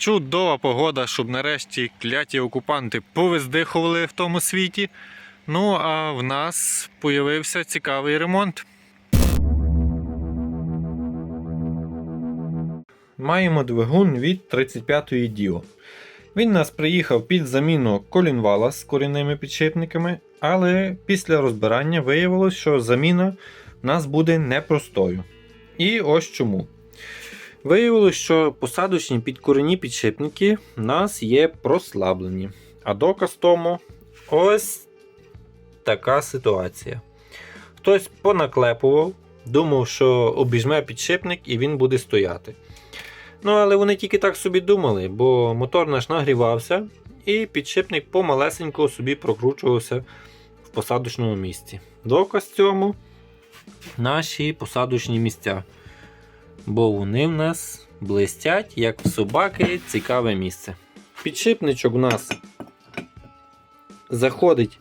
Чудова погода, щоб нарешті кляті окупанти повиздихували в тому світі. Ну а в нас появився цікавий ремонт. Маємо двигун від 35-ї Діо. Він нас приїхав під заміну колінвала з корінними підшипниками, але після розбирання виявилось, що заміна в нас буде непростою. І ось чому. Виявилось, що посадочні підкорені підшипники в нас є прослаблені. А доказ тому ось така ситуація. Хтось понаклепував, думав, що обіжме підшипник і він буде стояти. Ну, але вони тільки так собі думали, бо мотор наш нагрівався, і підшипник помалесенько собі прокручувався в посадочному місці. Доказ цьому наші посадочні місця. Бо вони в нас блистять, як в собаки, цікаве місце. Підшипничок у нас заходить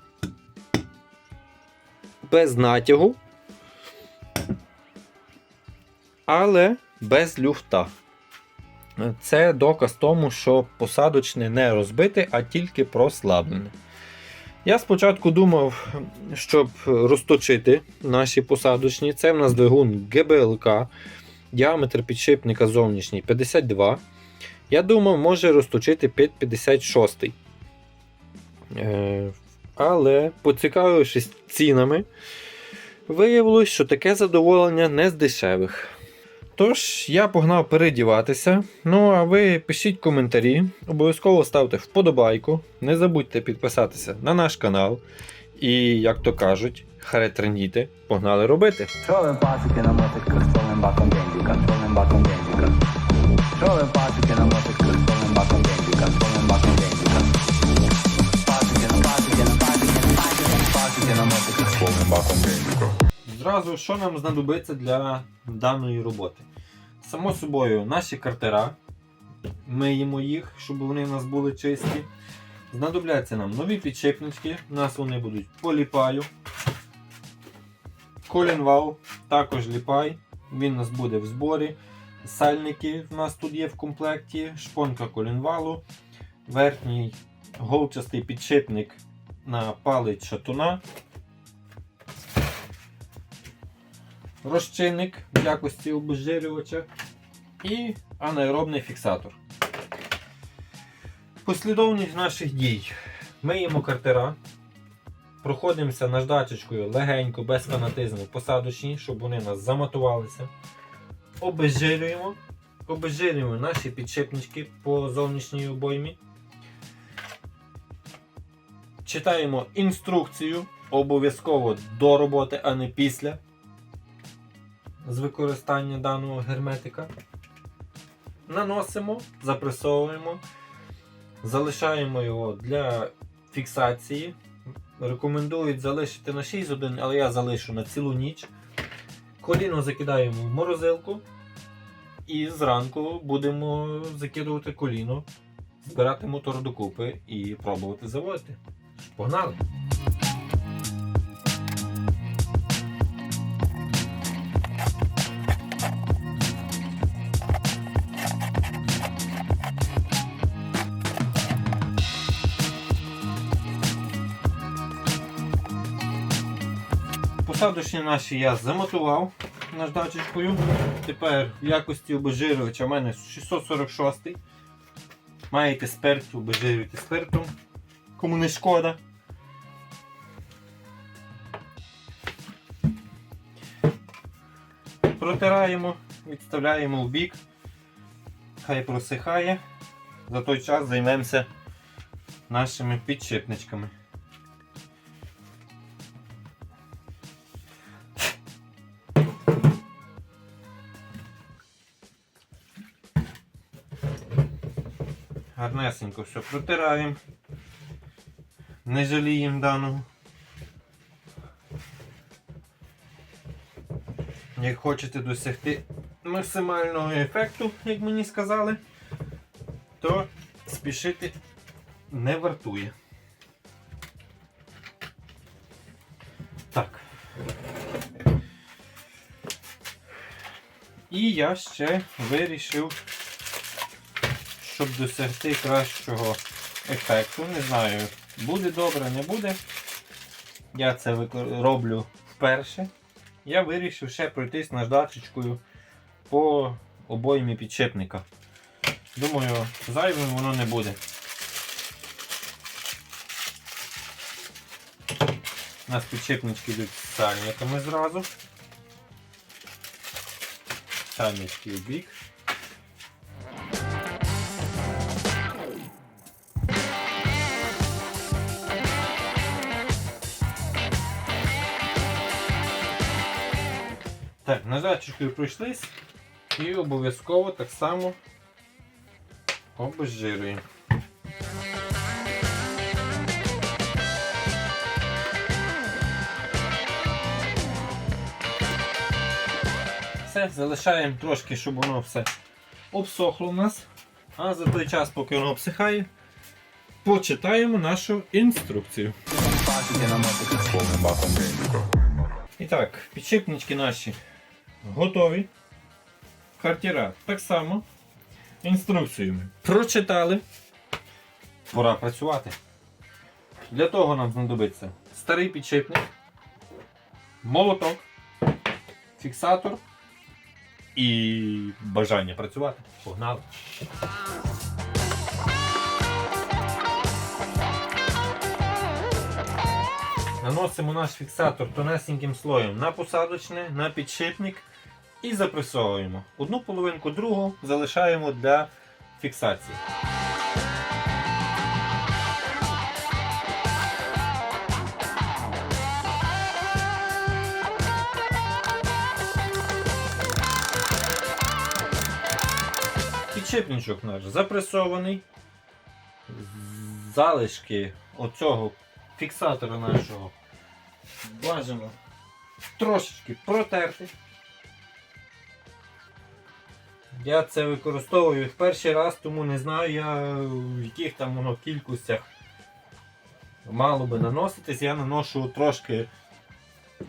без натягу, але без люфта. Це доказ тому, що посадочне не розбите, а тільки прослаблене. Я спочатку думав, щоб розточити наші посадочні. Це в нас двигун ГБЛК, діаметр підшипника зовнішній 52. Я думав, може розточити під 56. Е, але, поцікавившись цінами, виявилось, що таке задоволення не з дешевих. Тож, я погнав передіватися. Ну а ви пишіть коментарі, обов'язково ставте вподобайку. Не забудьте підписатися на наш канал. І, як то кажуть, харетрендіти, погнали робити. Що ви пасики на мотиках з повним баком бензика, з повним баком бензика? Що ви пасики на мотиках з повним баком бензика, з повним баком бензика? Пасики на пасики на пасики на пасики на пасики на мотиках з повним баком бензика. Зразу, що нам знадобиться для даної роботи? Само собою, наші картера. Миємо їх, щоб вони в нас були чисті. Знадобляться нам нові підшипнички, у нас вони будуть по ліпаю. Колінвал, також ліпай, він у нас буде в зборі. Сальники в нас тут є в комплекті, шпонка колінвалу, верхній голчастий підшипник на палець шатуна. розчинник в якості обезжирювача і анаеробний фіксатор. Послідовність наших дій. Миємо картера, проходимося наждачечкою легенько, без фанатизму, посадочні, щоб вони нас заматувалися. Обезжирюємо. Обезжирюємо наші підшипнички по зовнішній обоймі. Читаємо інструкцію обов'язково до роботи, а не після з використання даного герметика. Наносимо, запресовуємо, залишаємо його для фіксації. Рекомендують залишити на 6 годин, але я залишу на цілу ніч. Коліно закидаємо в морозилку. І зранку будемо закидувати коліно, збирати мотор докупи і пробувати заводити. Погнали! Посадочні наші я замотував наждачечкою. Тепер в якості обезжирювача в мене 646. Маєте спирт, обезжирюйте спиртом. Кому не шкода. Протираємо, відставляємо в бік. Хай просихає. За той час займемося нашими підшипничками. Гарнесенько все протираємо. Не жаліємо даного. Як хочете досягти максимального ефекту, як мені сказали, то спішити не вартує. Так. І я ще вирішив щоб досягти кращого ефекту. Не знаю, буде добре, не буде. Я це роблю вперше. Я вирішив ще пройтись наждачечкою по обоймі підшипника. Думаю, зайвим воно не буде. У нас підшипнички йдуть з сальниками зразу. Сальнички в бік. Так, наждачкою пройшлись і обов'язково так само обезжирюємо. Все, залишаємо трошки, щоб воно все обсохло у нас. А за той час, поки воно обсихає, почитаємо нашу інструкцію. І так, підшипнички наші готові. Картіра так само. Інструкцію ми прочитали. Пора працювати. Для того нам знадобиться старий підшипник, молоток, фіксатор і бажання працювати. Погнали! Наносимо наш фіксатор тонесеньким слоєм на посадочне, на підшипник і запресовуємо. Одну половинку другу залишаємо для фіксації. Підшипничок наш запресований. Залишки оцього фіксатора нашого бажано трошечки протерти. Я це використовую в перший раз, тому не знаю я в яких там воно кількостях мало би наноситись. Я наношу трошки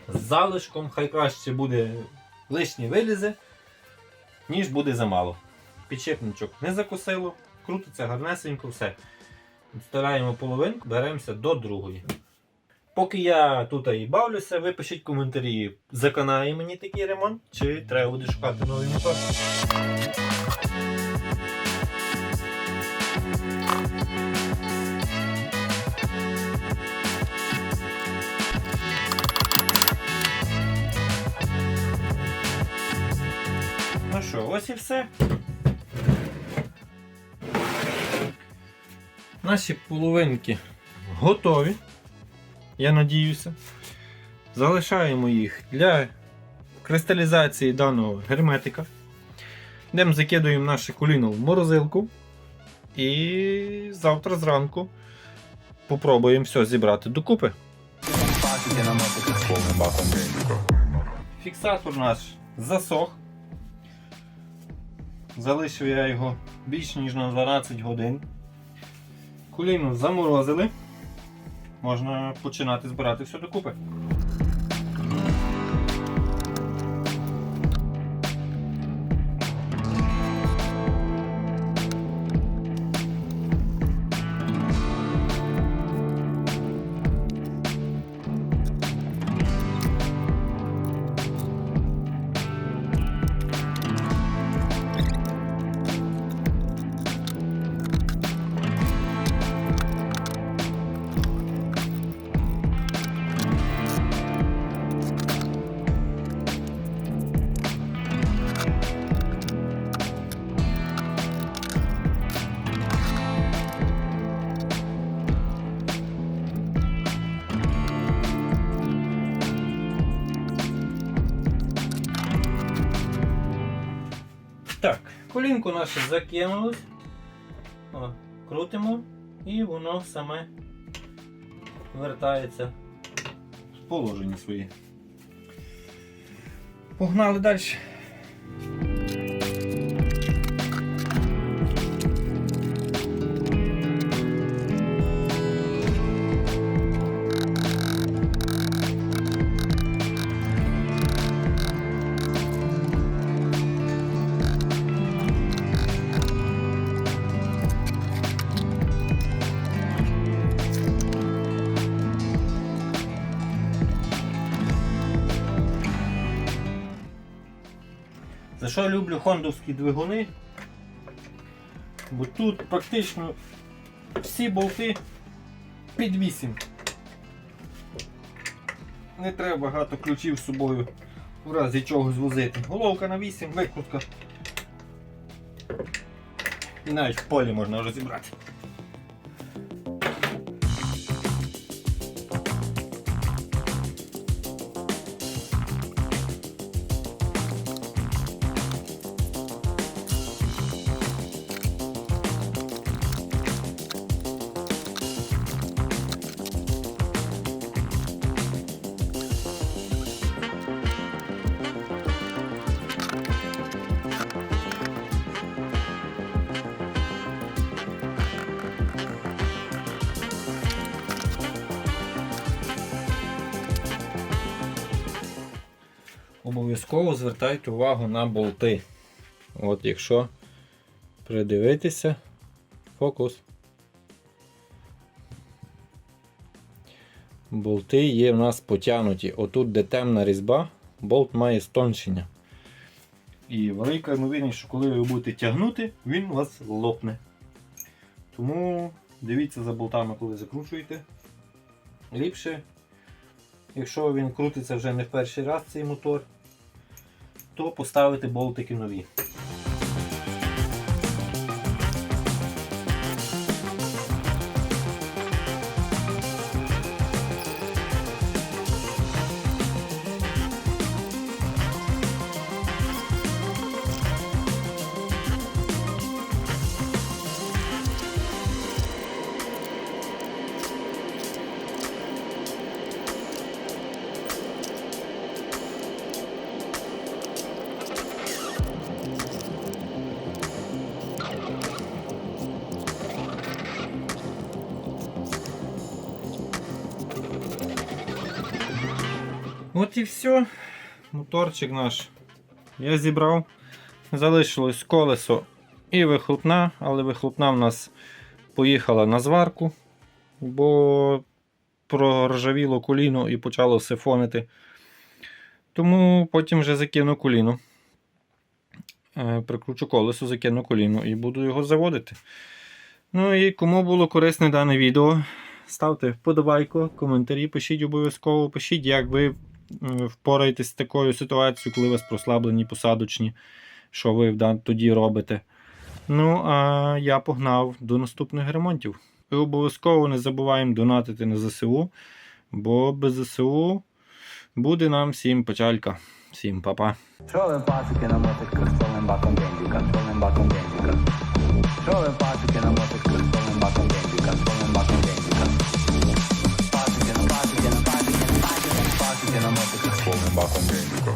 з залишком, хай краще буде лишнє вилізе, ніж буде замало. Підшипничок не закусило, крутиться гарнесенько, все. Відставляємо половинку, беремося до другої. Поки я тут і бавлюся, ви пишіть коментарі, законає мені такий ремонт, чи треба буде шукати новий мотор. Ну що, ось і все. Наші половинки готові. Я надіюся. Залишаємо їх для кристалізації даного герметика. Йдемо закидуємо наше коліно в морозилку. І завтра зранку попробуємо все зібрати докупи. Фіксатор наш засох. Залишив я його більш ніж на 12 годин. Коліно заморозили. Можна починати збирати все докупи. Колінку наше закинулось. О, крутимо і воно саме вертається в положення своє. Погнали далі. Що я люблю хондовські двигуни? Бо тут практично всі болти під 8. Не треба багато ключів з собою в разі чогось звозити. Головка на 8, викрутка. І навіть в полі можна розібрати. Обов'язково звертайте увагу на болти. От якщо придивитися, фокус. Болти є в нас потягнуті. Отут, де темна різьба, болт має стоншення. І велика ймовірність, що коли ви будете тягнути, він у вас лопне. Тому дивіться за болтами, коли закручуєте. Ліпше Якщо він крутиться вже не в перший раз цей мотор, то поставити болтики нові. От і все. Моторчик наш я зібрав. Залишилось колесо і вихлопна, але вихлопна в нас поїхала на зварку, бо проржавіло коліно і почало сифонити. Тому потім вже закину коліно. Е, Прикручу колесо, закину коліно і буду його заводити. Ну і кому було корисне дане відео, ставте вподобайку, коментарі пишіть обов'язково, пишіть, як ви Е, впораєтесь з такою ситуацією, коли у вас прослаблені посадочні, що ви тоді робите. Ну, а я погнав до наступних ремонтів. І обов'язково не забуваємо донатити на ЗСУ, бо без ЗСУ буде нам всім печалька. Всім па-па. Тролим пацики на мотиках, тролим баком бензіка, тролим баком бензіка. Тролим на мотик? combattono meglio.